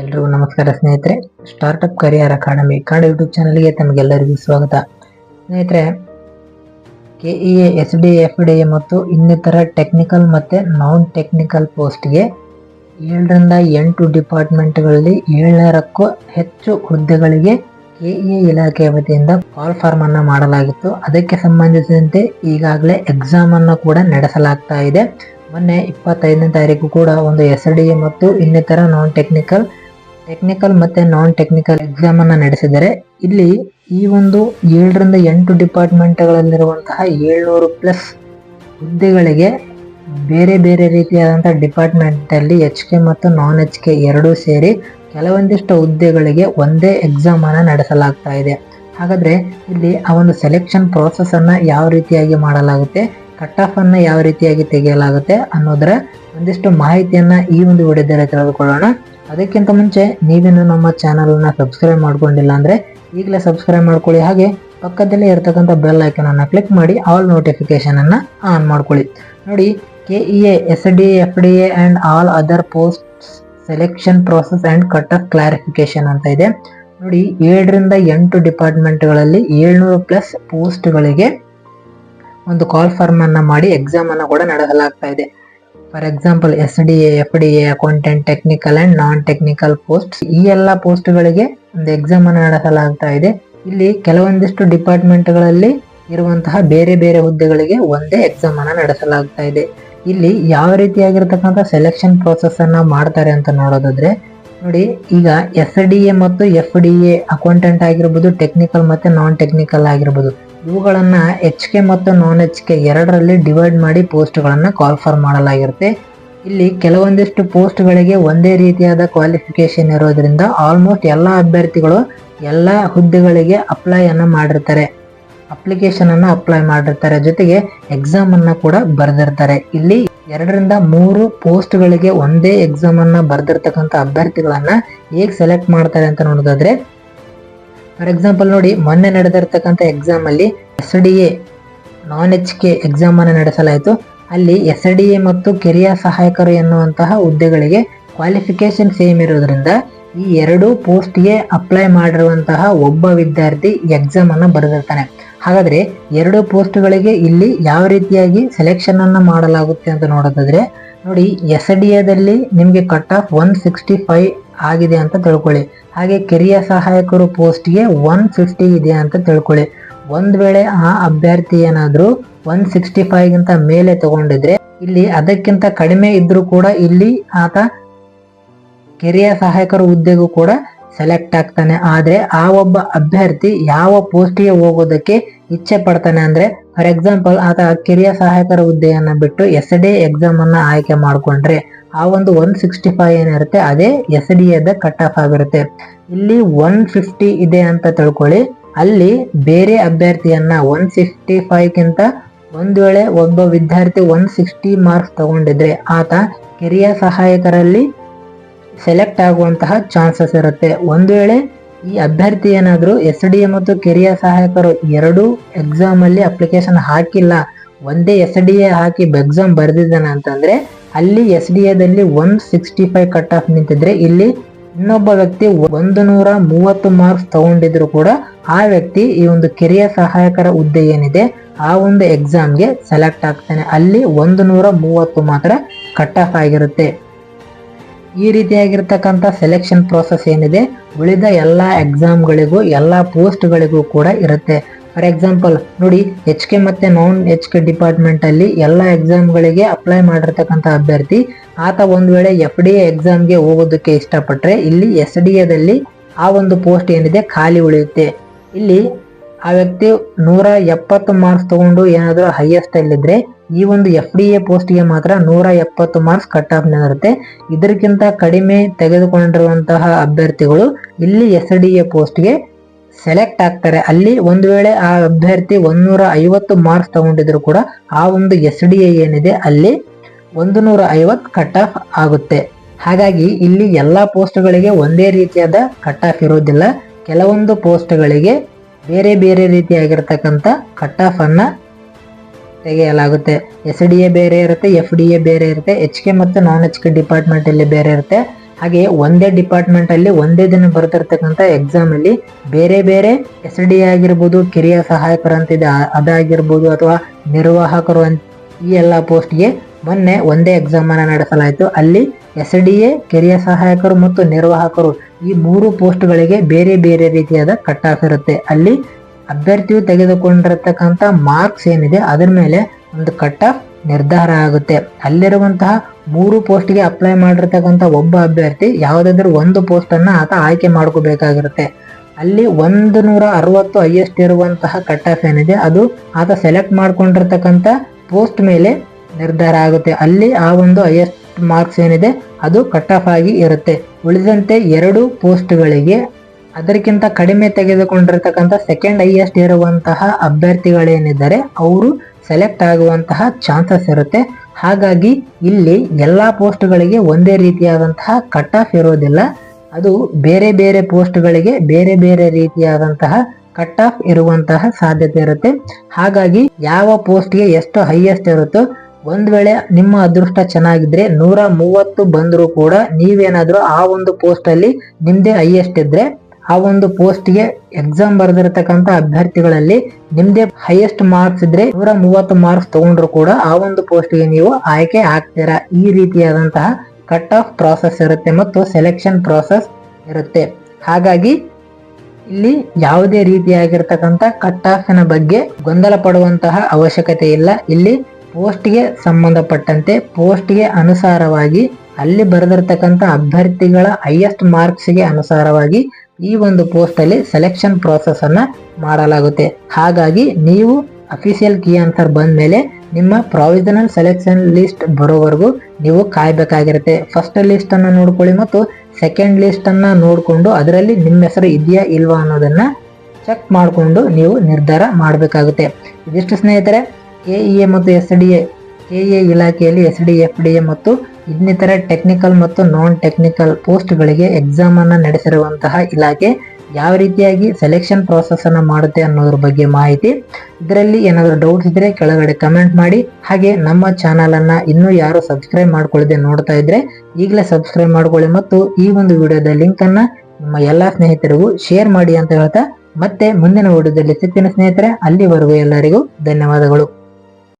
ಎಲ್ರಿಗೂ ನಮಸ್ಕಾರ ಸ್ನೇಹಿತರೆ. Startup career academy Kannada YouTube ಚಾನಲ್ಗೆ ತಮಗೆಲ್ಲರಿಗೂ ಸ್ವಾಗತ. ಸ್ನೇಹಿತರೆ K E A S D F D A ಮತ್ತು ಇನ್ನಿತರ ಟೆಕ್ನಿಕಲ್ ಮತ್ತು ನಾನ್ ಟೆಕ್ನಿಕಲ್ ಪೋಸ್ಟ್ಗೆ ಏಳರಿಂದ ಎಂಟು ಡಿಪಾರ್ಟ್ಮೆಂಟ್ಗಳಲ್ಲಿ ಏಳರಕ್ಕೂ ಹೆಚ್ಚು ಹುದ್ದೆಗಳಿಗೆ ಕೆ ಇ ಎ ಇಲಾಖೆಯ ವತಿಯಿಂದ ಕಾಲ್ ಫಾರ್ಮ್ ಅನ್ನು ಮಾಡಲಾಗಿತ್ತು. ಅದಕ್ಕೆ ಸಂಬಂಧಿಸಿದಂತೆ ಈಗಾಗಲೇ ಎಕ್ಸಾಮನ್ನು ಕೂಡ ನಡೆಸಲಾಗ್ತಾ ಇದೆ. ಮೊನ್ನೆ ಇಪ್ಪತ್ತೈದನೇ ತಾರೀಕು ಕೂಡ ಒಂದು ಎಸ್ ಡಿ ಮತ್ತು ಇನ್ನಿತರ ನಾನ್ ಟೆಕ್ನಿಕಲ್ ಟೆಕ್ನಿಕಲ್ ಮತ್ತೆ ನಾನ್ ಟೆಕ್ನಿಕಲ್ ಎಕ್ಸಾಮ್ ಅನ್ನ ನಡೆಸಿದರೆ, ಇಲ್ಲಿ ಈ ಒಂದು ಏಳರಿಂದ ಎಂಟು ಡಿಪಾರ್ಟ್ಮೆಂಟ್ಗಳಲ್ಲಿರುವಂತಹ ಏಳ್ನೂರು ಪ್ಲಸ್ ಹುದ್ದೆಗಳಿಗೆ ಬೇರೆ ಬೇರೆ ರೀತಿಯಾದಂಥ ಡಿಪಾರ್ಟ್ಮೆಂಟ್ ಅಲ್ಲಿ ಎಚ್ ಕೆ ಮತ್ತು ನಾನ್ ಎಚ್ ಕೆ ಎರಡೂ ಸೇರಿ ಕೆಲವೊಂದಿಷ್ಟು ಹುದ್ದೆಗಳಿಗೆ ಒಂದೇ ಎಕ್ಸಾಮ್ ಅನ್ನ ನಡೆಸಲಾಗ್ತಾ ಇದೆ. ಹಾಗಾದ್ರೆ ಇಲ್ಲಿ ಆ ಒಂದು ಸೆಲೆಕ್ಷನ್ ಪ್ರೋಸೆಸ್ ಅನ್ನ ಯಾವ ರೀತಿಯಾಗಿ ಮಾಡಲಾಗುತ್ತೆ ಕಟ್ ಆಫ್ ಅನ್ನ ಯಾವ ರೀತಿಯಾಗಿ ತೆಗೆಯಲಾಗುತ್ತೆ ಅನ್ನೋದರ ಒಂದಿಷ್ಟು ಮಾಹಿತಿಯನ್ನ ಈ ಒಂದು ವಿಡಿಯೋದಲ್ಲಿ ತಿಳಿದುಕೊಳ್ಳೋಣ ಅದಕ್ಕಿಂತ ಮುಂಚೆ ನೀವೇನು ನಮ್ಮ ಚಾನಲನ್ನು ಸಬ್ಸ್ಕ್ರೈಬ್ ಮಾಡ್ಕೊಂಡಿಲ್ಲ ಅಂದರೆ ಈಗಲೇ ಸಬ್ಸ್ಕ್ರೈಬ್ ಮಾಡ್ಕೊಳ್ಳಿ. ಹಾಗೆ ಪಕ್ಕದಲ್ಲೇ ಇರತಕ್ಕಂಥ ಬೆಲ್ ಐಕನ್ ಅನ್ನ ಕ್ಲಿಕ್ ಮಾಡಿ ಆಲ್ ನೋಟಿಫಿಕೇಷನನ್ನು ಆನ್ ಮಾಡ್ಕೊಳ್ಳಿ. ನೋಡಿ K E A S D F D A and all other post selection process and cut off clarification ಅಂತ ಇದೆ. ನೋಡಿ, ಏಳರಿಂದ ಎಂಟು ಡಿಪಾರ್ಟ್ಮೆಂಟ್ಗಳಲ್ಲಿ ಏಳ್ನೂರು ಪ್ಲಸ್ ಪೋಸ್ಟ್ಗಳಿಗೆ ಒಂದು ಕಾಲ್ ಫಾರ್ಮನ್ನು ಮಾಡಿ ಎಕ್ಸಾಮನ್ನು ಕೂಡ ನಡೆಸಲಾಗ್ತಾ ಇದೆ. For example S D A F D A accountant technical and non technical post ಈ ಎಲ್ಲ ಪೋಸ್ಟ್ಗಳಿಗೆ ಒಂದು ಎಕ್ಸಾಮ್ ಅನ್ನು ನಡೆಸಲಾಗ್ತಾ ಇದೆ. ಇಲ್ಲಿ ಕೆಲವೊಂದಿಷ್ಟು ಡಿಪಾರ್ಟ್ಮೆಂಟ್ಗಳಲ್ಲಿ ಇರುವಂತಹ ಬೇರೆ ಬೇರೆ ಹುದ್ದೆಗಳಿಗೆ ಒಂದೇ ಎಕ್ಸಾಮ್ ಅನ್ನ ನಡೆಸಲಾಗ್ತಾ ಇದೆ. ಇಲ್ಲಿ ಯಾವ ರೀತಿಯಾಗಿರ್ತಕ್ಕಂಥ ಸೆಲೆಕ್ಷನ್ ಪ್ರೋಸೆಸ್ ಅನ್ನ ಮಾಡ್ತಾರೆ ಅಂತ ನೋಡೋದಾದ್ರೆ, ನೋಡಿ, ಈಗ ಎಸ್ ಡಿ ಎ ಮತ್ತು ಎಫ್ ಡಿ ಎ ಅಕೌಂಟೆಂಟ್ ಆಗಿರ್ಬೋದು ಟೆಕ್ನಿಕಲ್ ಮತ್ತೆ ನಾನ್ ಟೆಕ್ನಿಕಲ್ ಆಗಿರ್ಬೋದು. ಇವುಗಳನ್ನ ಎಚ್ ಕೆ ಮತ್ತು ನಾನ್ ಎಚ್ ಕೆ ಎರಡರಲ್ಲಿ ಡಿವೈಡ್ ಮಾಡಿ ಪೋಸ್ಟ್ಗಳನ್ನು ಕಾಲ್ಫರ್ ಮಾಡಲಾಗಿರುತ್ತೆ. ಇಲ್ಲಿ ಕೆಲವೊಂದಿಷ್ಟು ಪೋಸ್ಟ್ಗಳಿಗೆ ಒಂದೇ ರೀತಿಯಾದ ಕ್ವಾಲಿಫಿಕೇಶನ್ ಇರೋದ್ರಿಂದ ಆಲ್ಮೋಸ್ಟ್ ಎಲ್ಲ ಅಭ್ಯರ್ಥಿಗಳು ಎಲ್ಲ ಹುದ್ದೆಗಳಿಗೆ ಅಪ್ಲೈ ಅನ್ನ ಮಾಡಿರ್ತಾರೆ. ಅಪ್ಲಿಕೇಶನ್ ಅನ್ನ ಅಪ್ಲೈ ಮಾಡಿರ್ತಾರೆ. ಜೊತೆಗೆ ಎಕ್ಸಾಮ್ ಅನ್ನ ಕೂಡ ಬರೆದಿರ್ತಾರೆ. ಇಲ್ಲಿ ಎರಡರಿಂದ ಮೂರು ಪೋಸ್ಟ್ಗಳಿಗೆ ಒಂದೇ ಎಕ್ಸಾಮ್ ಅನ್ನ ಬರೆದಿರ್ತಕ್ಕಂಥ ಅಭ್ಯರ್ಥಿಗಳನ್ನು ಹೇಗೆ ಸೆಲೆಕ್ಟ್ ಮಾಡ್ತಾರೆ ಅಂತ ನೋಡೋದಾದ್ರೆ ಫಾರ್ ಎಕ್ಸಾಂಪಲ್ ನೋಡಿ, ಮೊನ್ನೆ ನಡೆದಿರ್ತಕ್ಕಂಥ ಎಕ್ಸಾಮ್ ಅಲ್ಲಿ S D A non H K exam ಅನ್ನು ನಡೆಸಲಾಯಿತು. ಅಲ್ಲಿ ಎಸ್ ಡಿ ಎ ಮತ್ತು ಕಿರಿಯ ಸಹಾಯಕರು ಎನ್ನುವಂತಹ ಹುದ್ದೆಗಳಿಗೆ ಕ್ವಾಲಿಫಿಕೇಶನ್ ಸೇಮ್ ಇರೋದ್ರಿಂದ ಈ ಎರಡು ಪೋಸ್ಟ್ಗೆ ಅಪ್ಲೈ ಮಾಡಿರುವಂತಹ ಒಬ್ಬ ವಿದ್ಯಾರ್ಥಿ ಎಕ್ಸಾಮ್ ಅನ್ನು ಬರೆದಿರ್ತಾನೆ. ಹಾಗಾದ್ರೆ ಎರಡು ಪೋಸ್ಟ್ಗಳಿಗೆ ಇಲ್ಲಿ ಯಾವ ರೀತಿಯಾಗಿ ಸೆಲೆಕ್ಷನ್ ಅನ್ನು ಮಾಡಲಾಗುತ್ತೆ ಅಂತ ನೋಡೋದಾದ್ರೆ, ನೋಡಿ ಎಸ್ ಡಿ ಎದಲ್ಲಿ ನಿಮಗೆ cut off one sixty five ಆಗಿದೆ ಅಂತ ತಿಳ್ಕೊಳ್ಳಿ. ಹಾಗೆ ಕಿರಿಯ ಸಹಾಯಕರು ಪೋಸ್ಟ್ಗೆ ಒನ್ ಫಿಫ್ಟಿ ಇದೆ ಅಂತ ತಿಳ್ಕೊಳ್ಳಿ. ಒಂದು ವೇಳೆ ಆ ಅಭ್ಯರ್ಥಿ ಏನಾದರೂ ಒನ್ ಸಿಕ್ಸ್ಟಿ ಫೈವ್ಗಿಂತ ಮೇಲೆ ತಗೊಂಡಿದ್ರೆ ಇಲ್ಲಿ ಅದಕ್ಕಿಂತ ಕಡಿಮೆ ಇದ್ದರೂ ಕೂಡ ಇಲ್ಲಿ ಆತ ಕಿರಿಯ ಸಹಾಯಕರ ಹುದ್ದೆಗೂ ಕೂಡ ಸೆಲೆಕ್ಟ್ ಆಗ್ತಾನೆ. ಆದರೆ ಆ ಒಬ್ಬ ಅಭ್ಯರ್ಥಿ ಯಾವ ಪೋಸ್ಟ್ಗೆ ಹೋಗೋದಕ್ಕೆ ಇಚ್ಛೆ ಪಡ್ತಾನೆ ಅಂದರೆ, ಫಾರ್ ಎಕ್ಸಾಂಪಲ್ ಆತ ಕಿರಿಯ ಸಹಾಯಕರ ಹುದ್ದೆಯನ್ನು ಬಿಟ್ಟು ಎಸ್ ಡಿ ಎಕ್ಸಾಮನ್ನು ಆಯ್ಕೆ ಮಾಡ್ಕೊಂಡ್ರೆ ಆ ಒಂದು ಒನ್ ಸಿಕ್ಸ್ಟಿ ಫೈವ್ ಏನಿರುತ್ತೆ ಅದೇ ಎಸ್ ಡಿ ಎದ ಕಟ್ ಆಫ್ ಆಗಿರುತ್ತೆ. ಇಲ್ಲಿ ಒನ್ ಫಿಫ್ಟಿ ಇದೆ ಅಂತ ತಿಳ್ಕೊಳ್ಳಿ. ಅಲ್ಲಿ ಬೇರೆ ಅಭ್ಯರ್ಥಿಯನ್ನ ಒನ್ ಸಿಕ್ಸ್ಟಿ ಫೈವ್ ಗಿಂತ ಒಂದ್ ವೇಳೆ ಒಬ್ಬ ವಿದ್ಯಾರ್ಥಿ ಒನ್ ಸಿಕ್ಸ್ಟಿ ಮಾರ್ಕ್ಸ್ ತಗೊಂಡಿದ್ರೆ, ಆತ ಕಿರಿಯ ಸಹಾಯಕರಲ್ಲಿ ಸೆಲೆಕ್ಟ್ ಆಗುವಂತಹ ಚಾನ್ಸಸ್ ಇರುತ್ತೆ. ಒಂದು ವೇಳೆ ಈ ಅಭ್ಯರ್ಥಿ ಏನಾದರೂ ಎಸ್ ಡಿ ಎ ಮತ್ತು ಕಿರಿಯ ಸಹಾಯಕರು ಎರಡೂ ಎಕ್ಸಾಮ್ ಅಲ್ಲಿ ಅಪ್ಲಿಕೇಶನ್ ಹಾಕಿಲ್ಲ ಒಂದೇ ಎಸ್ ಡಿ ಎ ಹಾಕಿ ಎಕ್ಸಾಮ್ ಬರೆದಿದ್ದಾನೆ ಅಂತಂದ್ರೆ ಅಲ್ಲಿ S D ಎದಲ್ಲಿ one sixty five cut off ನಿಂತಿದ್ರೆ ಇಲ್ಲಿ ಇನ್ನೊಬ್ಬ ವ್ಯಕ್ತಿ ಒಂದು ನೂರ ಮೂವತ್ತು ಮಾರ್ಕ್ಸ್ ತಗೊಂಡಿದ್ರು ಕೂಡ ಆ ವ್ಯಕ್ತಿ ಈ ಒಂದು ಕಿರಿಯ ಸಹಾಯಕರ ಹುದ್ದೆ ಏನಿದೆ, ಆ ಒಂದು ಎಕ್ಸಾಮ್ಗೆ ಸೆಲೆಕ್ಟ್ ಆಗ್ತಾನೆ. ಅಲ್ಲಿ ಒಂದು ನೂರ ಮೂವತ್ತು ಮಾತ್ರ ಕಟ್ ಆಫ್ ಆಗಿರುತ್ತೆ. ಈ ರೀತಿಯಾಗಿರ್ತಕ್ಕಂಥ ಸೆಲೆಕ್ಷನ್ ಪ್ರೋಸೆಸ್ ಏನಿದೆ, ಉಳಿದ ಎಲ್ಲ ಎಕ್ಸಾಮ್ಗಳಿಗೂ ಎಲ್ಲ ಪೋಸ್ಟ್ಗಳಿಗೂ ಕೂಡ ಇರುತ್ತೆ. ಫಾರ್ ಎಕ್ಸಾಂಪಲ್ ನೋಡಿ ಎಚ್ ಕೆ ಮತ್ತೆ ನಾನ್ ಎಚ್ ಕೆ ಡಿಪಾರ್ಟ್ಮೆಂಟ್ ಅಲ್ಲಿ ಎಲ್ಲ ಎಕ್ಸಾಮ್ಗಳಿಗೆ ಅಪ್ಲೈ ಮಾಡಿರ್ತಕ್ಕಂಥ ಅಭ್ಯರ್ಥಿ, ಆತ ಒಂದು ವೇಳೆ ಎಫ್ ಡಿ ಎ ಎಕ್ಸಾಮ್ಗೆ ಹೋಗೋದಕ್ಕೆ ಇಷ್ಟಪಟ್ಟರೆ ಇಲ್ಲಿ ಎಸ್ ಡಿ ಎದಲ್ಲಿ ಆ ಒಂದು ಪೋಸ್ಟ್ ಏನಿದೆ ಖಾಲಿ ಉಳಿಯುತ್ತೆ. ಇಲ್ಲಿ ಆ ವ್ಯಕ್ತಿ ನೂರ ಎಪ್ಪತ್ತು ಮಾರ್ಕ್ಸ್ ತಗೊಂಡು ಏನಾದರೂ ಹೈಯೆಸ್ಟ್ ಅಲ್ಲಿದ್ರೆ ಈ ಒಂದು ಎಫ್ ಡಿ ಎ ಪೋಸ್ಟ್ಗೆ ಮಾತ್ರ ನೂರ ಎಪ್ಪತ್ತು ಮಾರ್ಕ್ಸ್ ಕಟ್ ಆಫ್ ನಿರುತ್ತೆ ಇದಕ್ಕಿಂತ ಕಡಿಮೆ ತೆಗೆದುಕೊಂಡಿರುವಂತಹ ಅಭ್ಯರ್ಥಿಗಳು ಇಲ್ಲಿ ಎಸ್ ಡಿ ಎ ಪೋಸ್ಟ್ಗೆ ಸೆಲೆಕ್ಟ್ ಆಗ್ತಾರೆ. ಅಲ್ಲಿ ಒಂದು ವೇಳೆ ಆ ಅಭ್ಯರ್ಥಿ ಒಂದೂರ ಐವತ್ತು ಮಾರ್ಕ್ಸ್ ತಗೊಂಡಿದ್ರು ಕೂಡ ಆ ಒಂದು ಎಸ್ ಡಿ ಎ ಏನಿದೆ, ಅಲ್ಲಿ ಒಂದು ನೂರ ಐವತ್ತು ಕಟ್ ಆಫ್ ಆಗುತ್ತೆ. ಹಾಗಾಗಿ ಇಲ್ಲಿ ಎಲ್ಲ ಪೋಸ್ಟ್ಗಳಿಗೆ ಒಂದೇ ರೀತಿಯಾದ ಕಟ್ ಆಫ್ ಇರೋದಿಲ್ಲ. ಕೆಲವೊಂದು ಪೋಸ್ಟ್ಗಳಿಗೆ ಬೇರೆ ಬೇರೆ ರೀತಿಯಾಗಿರ್ತಕ್ಕಂಥ ಕಟ್ ಆಫ್ ಅನ್ನ ತೆಗೆಯಲಾಗುತ್ತೆ. ಎಸ್ ಡಿ ಎ ಬೇರೆ ಇರುತ್ತೆ, ಎಫ್ ಡಿ ಎ ಬೇರೆ ಇರುತ್ತೆ, ಎಚ್ ಕೆ ಮತ್ತು ನಾನ್ ಎಚ್ ಕೆ ಡಿಪಾರ್ಟ್ಮೆಂಟ್ ಅಲ್ಲಿ ಬೇರೆ ಇರುತ್ತೆ. ಹಾಗೆ ಒಂದೇ ಡಿಪಾರ್ಟ್ಮೆಂಟ್ ಅಲ್ಲಿ ಒಂದೇ ದಿನ ಬರ್ತಿರ್ತಕ್ಕಂಥ ಎಕ್ಸಾಮ್ ಅಲ್ಲಿ ಬೇರೆ ಬೇರೆ ಎಸ್ ಡಿ ಆಗಿರ್ಬೋದು ಕಿರಿಯ ಸಹಾಯಕರು ಅಂತಿದೆ ಆ- ಅದಾಗಿರ್ಬೋದು ಅಥವಾ ನಿರ್ವಾಹಕರು ಅಂತ ಈ ಎಲ್ಲ ಪೋಸ್ಟ್ಗೆ ಮೊನ್ನೆ ಒಂದೇ ಎಕ್ಸಾಮ್ ಅನ್ನು ನಡೆಸಲಾಯಿತು. ಅಲ್ಲಿ ಎಸ್ ಡಿ ಎ, ಕಿರಿಯ ಸಹಾಯಕರು ಮತ್ತು ನಿರ್ವಾಹಕರು ಈ ಮೂರು ಪೋಸ್ಟ್ಗಳಿಗೆ ಬೇರೆ ಬೇರೆ ರೀತಿಯಾದ ಕಟ್ ಆಫ್ ಇರುತ್ತೆ. ಅಲ್ಲಿ ಅಭ್ಯರ್ಥಿಯು ತೆಗೆದುಕೊಂಡಿರತಕ್ಕಂಥ ಮಾರ್ಕ್ಸ್ ಏನಿದೆ, ಅದರ ಮೇಲೆ ಒಂದು ಕಟ್ ಆಫ್ ನಿರ್ಧಾರ ಆಗುತ್ತೆ. ಅಲ್ಲಿರುವಂತಹ ಮೂರು ಪೋಸ್ಟ್ಗೆ ಅಪ್ಲೈ ಮಾಡಿರ್ತಕ್ಕಂಥ ಒಬ್ಬ ಅಭ್ಯರ್ಥಿ ಯಾವುದಾದ್ರೂ ಒಂದು ಪೋಸ್ಟ್ ಅನ್ನ ಆತ ಆಯ್ಕೆ ಮಾಡ್ಕೋಬೇಕಾಗಿರುತ್ತೆ. ಅಲ್ಲಿ ಒಂದು ನೂರ ಅರವತ್ತು ಹೈಯೆಸ್ಟ್ ಇರುವಂತಹ ಕಟ್ ಆಫ್ ಏನಿದೆ, ಅದು ಆತ ಸೆಲೆಕ್ಟ್ ಮಾಡ್ಕೊಂಡಿರ್ತಕ್ಕಂಥ ಪೋಸ್ಟ್ ಮೇಲೆ ನಿರ್ಧಾರ ಆಗುತ್ತೆ. ಅಲ್ಲಿ ಆ ಒಂದು ಹೈಯೆಸ್ಟ್ ಮಾರ್ಕ್ಸ್ ಏನಿದೆ, ಅದು ಕಟ್ ಆಫ್ ಆಗಿ ಇರುತ್ತೆ. ಉಳಿದಂತೆ ಎರಡು ಪೋಸ್ಟ್ಗಳಿಗೆ ಅದಕ್ಕಿಂತ ಕಡಿಮೆ ತೆಗೆದುಕೊಂಡಿರ್ತಕ್ಕಂಥ ಸೆಕೆಂಡ್ ಹೈಯೆಸ್ಟ್ ಇರುವಂತಹ ಅಭ್ಯರ್ಥಿಗಳೇನಿದ್ದಾರೆ, ಅವರು ಸೆಲೆಕ್ಟ್ ಆಗುವಂತಹ ಚಾನ್ಸಸ್ ಇರುತ್ತೆ. ಹಾಗಾಗಿ ಇಲ್ಲಿ ಎಲ್ಲ ಪೋಸ್ಟ್ಗಳಿಗೆ ಒಂದೇ ರೀತಿಯಾದಂತಹ ಕಟ್ ಆಫ್ ಇರೋದಿಲ್ಲ. ಅದು ಬೇರೆ ಬೇರೆ ಪೋಸ್ಟ್ಗಳಿಗೆ ಬೇರೆ ಬೇರೆ ರೀತಿಯಾದಂತಹ ಕಟ್ ಆಫ್ ಇರುವಂತಹ ಸಾಧ್ಯತೆ ಇರುತ್ತೆ. ಹಾಗಾಗಿ ಯಾವ ಪೋಸ್ಟ್ಗೆ ಎಷ್ಟು ಹೈಯೆಸ್ಟ್ ಇರುತ್ತೋ, ಒಂದು ವೇಳೆ ನಿಮ್ಮ ಅದೃಷ್ಟ ಚೆನ್ನಾಗಿದ್ರೆ ನೂರ ಮೂವತ್ತು ಬಂದರೂ ಕೂಡ ನೀವೇನಾದರೂ ಆ ಒಂದು ಪೋಸ್ಟಲ್ಲಿ ನಿಮ್ಮದೇ ಹೈಯೆಸ್ಟ್ ಇದ್ರೆ ಆ ಒಂದು ಪೋಸ್ಟ್ಗೆ ಎಕ್ಸಾಮ್ ಬರೆದಿರತಕ್ಕಂತ ಅಭ್ಯರ್ಥಿಗಳಲ್ಲಿ ನಿಮ್ದೇ ಹೈಯೆಸ್ಟ್ ಮಾರ್ಕ್ಸ್ ಇದ್ರೆ ನೂರ ಮೂವತ್ತು ಮಾರ್ಕ್ಸ್ ತಗೊಂಡ್ರು ಕೂಡ ಆ ಒಂದು ಪೋಸ್ಟ್ಗೆ ನೀವು ಆಯ್ಕೆ ಆಗ್ತೀರಾ? ಈ ರೀತಿಯಾದಂತಹ ಕಟ್ ಆಫ್ ಪ್ರಾಸೆಸ್ ಇರುತ್ತೆ ಮತ್ತು ಸೆಲೆಕ್ಷನ್ ಪ್ರಾಸೆಸ್ ಇರುತ್ತೆ. ಹಾಗಾಗಿ ಇಲ್ಲಿ ಯಾವುದೇ ರೀತಿಯಾಗಿರ್ತಕ್ಕಂಥ ಕಟ್ ಆಫಿನ ಬಗ್ಗೆ ಗೊಂದಲ ಪಡುವಂತಹ ಅವಶ್ಯಕತೆ ಇಲ್ಲ. ಇಲ್ಲಿ ಪೋಸ್ಟ್ಗೆ ಸಂಬಂಧಪಟ್ಟಂತೆ ಪೋಸ್ಟ್ಗೆ ಅನುಸಾರವಾಗಿ ಅಲ್ಲಿ ಬರೆದಿರ್ತಕ್ಕಂಥ ಅಭ್ಯರ್ಥಿಗಳ ಹೈಯೆಸ್ಟ್ ಮಾರ್ಕ್ಸ್ಗೆ ಅನುಸಾರವಾಗಿ ಈ ಒಂದು ಪೋಸ್ಟ್ ಅಲ್ಲಿ ಸೆಲೆಕ್ಷನ್ ಪ್ರಾಸೆಸ್ ಅನ್ನ ಮಾಡಲಾಗುತ್ತೆ. ಹಾಗಾಗಿ ನೀವು ಅಫಿಷಿಯಲ್ ಕೀ ಆನ್ಸರ್ ಬಂದ ಮೇಲೆ ನಿಮ್ಮ ಪ್ರಾವಿಷನಲ್ ಸೆಲೆಕ್ಷನ್ ಲಿಸ್ಟ್ ಬರೋವರೆಗೂ ನೀವು ಕಾಯಬೇಕಾಗಿರುತ್ತೆ. ಫಸ್ಟ್ ಲಿಸ್ಟ್ ಅನ್ನ ನೋಡ್ಕೊಳ್ಳಿ ಮತ್ತು ಸೆಕೆಂಡ್ ಲಿಸ್ಟ್ ಅನ್ನ ನೋಡಿಕೊಂಡು ಅದರಲ್ಲಿ ನಿಮ್ಮ ಹೆಸರು ಇದೆಯಾ ಇಲ್ವಾ ಅನ್ನೋದನ್ನ ಚೆಕ್ ಮಾಡಿಕೊಂಡು ನೀವು ನಿರ್ಧಾರ ಮಾಡಬೇಕಾಗುತ್ತೆ. ಇದಿಷ್ಟು ಸ್ನೇಹಿತರೆ ಕೆ ಇ ಎ ಮತ್ತು S D A K A ಇಲಾಖೆಯಲ್ಲಿ S D F D A ಮತ್ತು ಇನ್ನಿತರ ಟೆಕ್ನಿಕಲ್ ಮತ್ತು ನಾನ್ ಟೆಕ್ನಿಕಲ್ ಪೋಸ್ಟ್ಗಳಿಗೆ ಎಕ್ಸಾಮ್ ಅನ್ನು ನಡೆಸಿರುವಂತಹ ಇಲಾಖೆ ಯಾವ ರೀತಿಯಾಗಿ ಸೆಲೆಕ್ಷನ್ ಪ್ರಾಸೆಸ್ ಅನ್ನು ಮಾಡುತ್ತೆ ಅನ್ನೋದ್ರ ಬಗ್ಗೆ ಮಾಹಿತಿ. ಇದರಲ್ಲಿ ಏನಾದರೂ ಡೌಟ್ಸ್ ಇದ್ರೆ ಕೆಳಗಡೆ ಕಮೆಂಟ್ ಮಾಡಿ. ಹಾಗೆ ನಮ್ಮ ಚಾನಲ್ ಅನ್ನ ಇನ್ನೂ ಯಾರು ಸಬ್ಸ್ಕ್ರೈಬ್ ಮಾಡ್ಕೊಳ್ಳದೆ ನೋಡ್ತಾ ಇದ್ರೆ ಈಗಲೇ ಸಬ್ಸ್ಕ್ರೈಬ್ ಮಾಡ್ಕೊಳ್ಳಿ ಮತ್ತು ಈ ಒಂದು ವಿಡಿಯೋದ ಲಿಂಕ್ ಅನ್ನ ನಿಮ್ಮ ಎಲ್ಲಾ ಸ್ನೇಹಿತರಿಗೂ ಶೇರ್ ಮಾಡಿ ಅಂತ ಹೇಳ್ತಾ ಮತ್ತೆ ಮುಂದಿನ ವಿಡಿಯೋದಲ್ಲಿ ಸಿಗ್ತೀನಿ ಸ್ನೇಹಿತರೆ ಅಲ್ಲಿವರೆಗೂ ಎಲ್ಲರಿಗೂ ಧನ್ಯವಾದಗಳು.